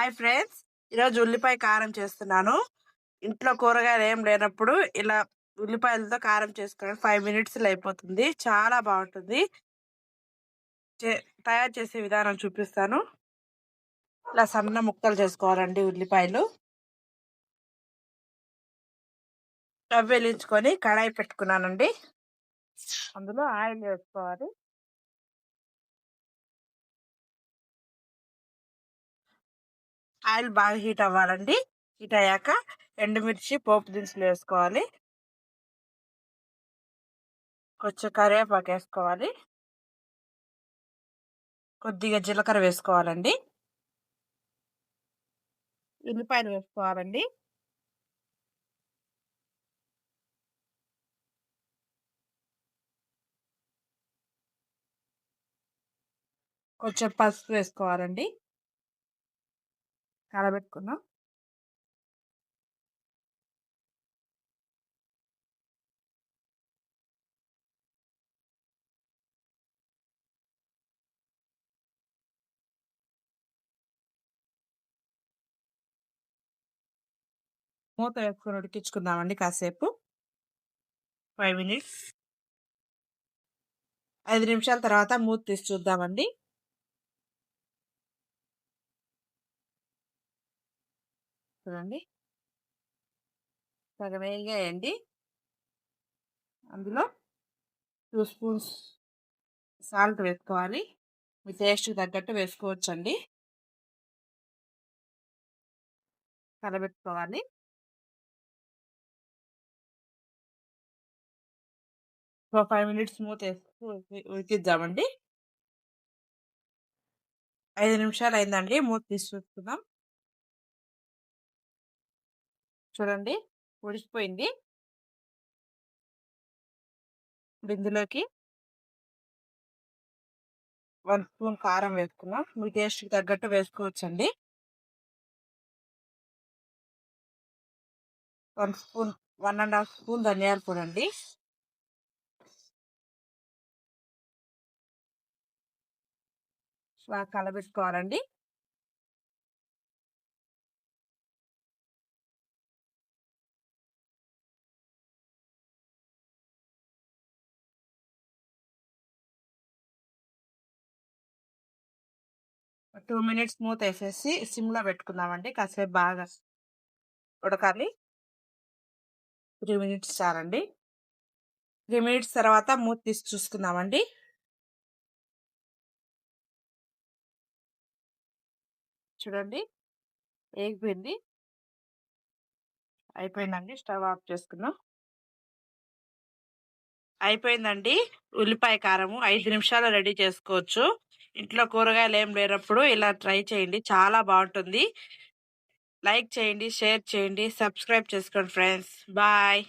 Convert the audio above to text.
Hi friends. ఈరోజు ఉల్లిపాయ కారం చేస్తున్నాను. ఇంట్లో కూరగాయలు ఏం లేనప్పుడు ఇలా ఉల్లిపాయలతో కారం చేసుకుని ఫైవ్ మినిట్స్లో అయిపోతుంది. చాలా బాగుంటుంది. తయారు చేసే విధానం చూపిస్తాను. ఇలా సన్న ముక్కలు చేసుకోవాలండి ఉల్లిపాయలు. స్టవ్ వెలించుకొని కడాయి పెట్టుకున్నానండి. అందులో ఆయిల్ వేసుకోవాలి. ఆయిల్ బాగా హీట్ అవ్వాలండి. హీట్ అయ్యాక ఎండుమిర్చి పోపు దినుసులు వేసుకోవాలి. కొంచెం కరివేపాకు వేసుకోవాలి. కొద్దిగా జీలకర్ర వేసుకోవాలండి. ఉల్లిపాయలు వేసుకోవాలండి. కొంచెం పసుపు వేసుకోవాలండి. కలబెట్టుకున్నాం. మూత వేసుకొని ఉడికించుకుందామండి కాసేపు. Five minutes. ఐదు నిమిషాల తర్వాత మూత తీసి చూద్దామండి. చూడండి. సగం వేయండి అందులో టూ స్పూన్స్ సాల్ట్ వేసుకోవాలి. మీ టేస్ట్కి తగ్గట్టు వేసుకోవచ్చండి. కలబెట్టుకోవాలి. ఒక ఫైవ్ మినిట్స్ మూత వేసి ఉడికిద్దామండి. ఐదు నిమిషాలు అయిందండి మూత తీసి చూడండి. ఉడికిపోయింది ఇందులోకి వన్ స్పూన్ కారం వేసుకున్నాం. మీ టేస్ట్కి తగ్గట్టు వేసుకోవచ్చండి. One spoon one and half spoon ధనియాల పొడి అండి కలబెట్టుకోవాలండి. టూ మినిట్స్ మూత వేసేసి సిమ్లో పెట్టుకుందామండి. కాసేపు బాగా ఉడకాలి. త్రీ మినిట్స్ చాలండి. త్రీ మినిట్స్ తర్వాత మూత తీసి చూసుకుందామండి. చూడండి. వేగిపోయింది. అయిపోయిందండి. స్టవ్ ఆఫ్ చేసుకుందాం. అయిపోయిందండి. ఉల్లిపాయ కారము ఐదు నిమిషాలు రెడీ చేసుకోవచ్చు. ఇంట్లో కూరగాయలు ఏం లేనప్పుడు ఇలా ట్రై చేయండి. చాలా బాగుంటుంది. లైక్ చేయండి షేర్ చేయండి సబ్స్క్రైబ్ చేసుకోండి ఫ్రెండ్స్. బాయ్.